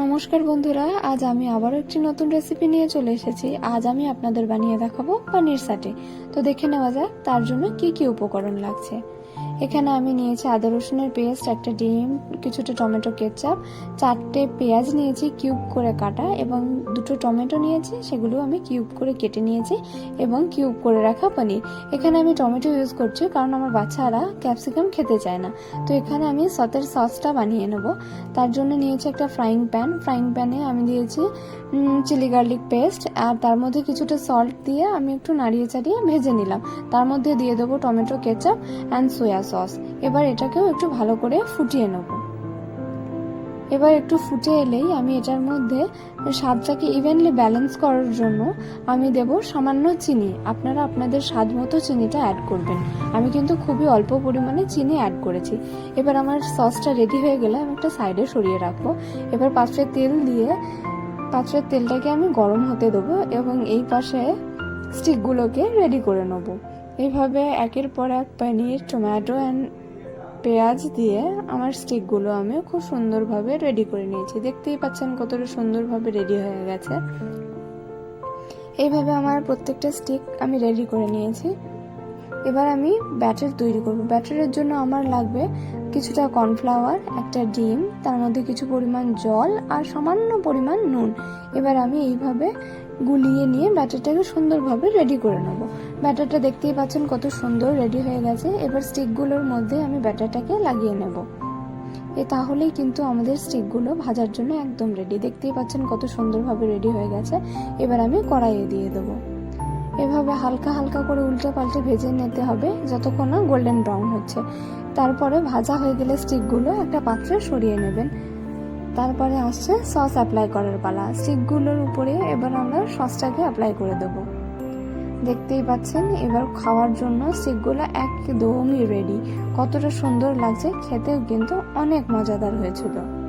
নমস্কার বন্ধুরা, আজ আমি আবার একটি নতুন রেসিপি নিয়ে চলে এসেছি। আজ আমি আপনাদের বানিয়ে দেখাবো পানির সাটে তো দেখে নেওয়া যাক তার জন্য কি কি উপকরণ লাগছে। এখানে আমি নিয়েছি আদা রসুনের পেস্ট, একটা ডিম, কিছুটা টমেটো কেচাপ, চারটে পেঁয়াজ নিয়েছি, কিউব করে কাটা, এবং দুটো টমেটো নিয়েছি, সেগুলো আমি কিউব করে কেটে নিয়েছি, এবং কিউব করে রাখা পনির। এখানে আমি টমেটো ইউজ করছি, কারণ আমার বাচ্চারা ক্যাপসিকাম খেতে চায় না। তো এখানে আমি সতের সসটা বানিয়ে নেব। তার জন্য নিয়েছি একটা ফ্রাইং প্যান। ফ্রাইং প্যানে আমি দিয়েছি চিলি গার্লিক পেস্ট, আর তার মধ্যে কিছুটা সল্ট দিয়ে আমি একটু নাড়িয়ে চাড়িয়ে ভেজে নিলাম। তার মধ্যে দিয়ে দেবো tomato ketchup and soya sauce এবার এটাকেও একটু ভালো করে ফুটিয়ে নেব। এবার একটু ফুটে এলেই আমি এটার মধ্যে স্বাদটাকে ইভেনলি ব্যালেন্স করার জন্য আমি দেব সামান্য চিনি। আপনারা আপনাদের স্বাদ মতো চিনিটা অ্যাড করবেন। আমি কিন্তু খুবই অল্প পরিমাণে চিনি অ্যাড করেছি। এবার আমার সসটা রেডি হয়ে গেলে আমি একটা সাইডে সরিয়ে রাখব। এবার পাত্রে তেল দিয়ে পাত্রের তেলটাকে আমি গরম হতে দেবো এবং এই পাশে স্টিকগুলোকে রেডি করে নেব। এইভাবে একের পর এক পনির, টমেটো অ্যান্ড পেঁয়াজ দিয়ে আমার স্টিকগুলো আমি খুব সুন্দরভাবে রেডি করে নিয়েছি। দেখতেই পাচ্ছেন কতটা সুন্দরভাবে রেডি হয়ে গেছে। এইভাবে আমার প্রত্যেকটা স্টিক আমি রেডি করে নিয়েছি। এবার আমি ব্যাটার তৈরি করব। ব্যাটারের জন্য আমার লাগবে কিছুটা কর্নফ্লাওয়ার, একটা ডিম, তার মধ্যে কিছু পরিমাণ জল আর সামান্য পরিমাণ নুন। এবার আমি এইভাবে গুলিয়ে নিয়ে ব্যাটারটাকে সুন্দরভাবে রেডি করে নেব। ব্যাটারটা দেখতেই পাচ্ছেন কত সুন্দর রেডি হয়ে গেছে। এবার স্টিকগুলোর মধ্যে আমি ব্যাটারটাকে লাগিয়ে নেব। এ তাহলেই কিন্তু আমাদের স্টিকগুলো ভাজার জন্য একদম রেডি দেখতেই পাচ্ছেন কত সুন্দরভাবে রেডি হয়ে গেছে। এবার আমি কড়াইয়ে দিয়ে দেবো। এভাবে হালকা হালকা করে উল্টে পাল্টে ভেজে নিতে হবে, যতক্ষণ না গোল্ডেন ব্রাউন হচ্ছে। তারপরে ভাজা হয়ে গেলে স্টিকগুলো একটা পাত্রে সরিয়ে নেবেন। তারপরে আসছে সস অ্যাপ্লাই করার পালা। স্টিকগুলোর উপরে এবার আমরা সসটাকে অ্যাপ্লাই করে দেব। দেখতেই পাচ্ছেন, এবার খাওয়ার জন্য স্টিকগুলো একদমই রেডি কতটা সুন্দর লাগছে, খেতেও কিন্তু অনেক মজাদার হয়েছিল।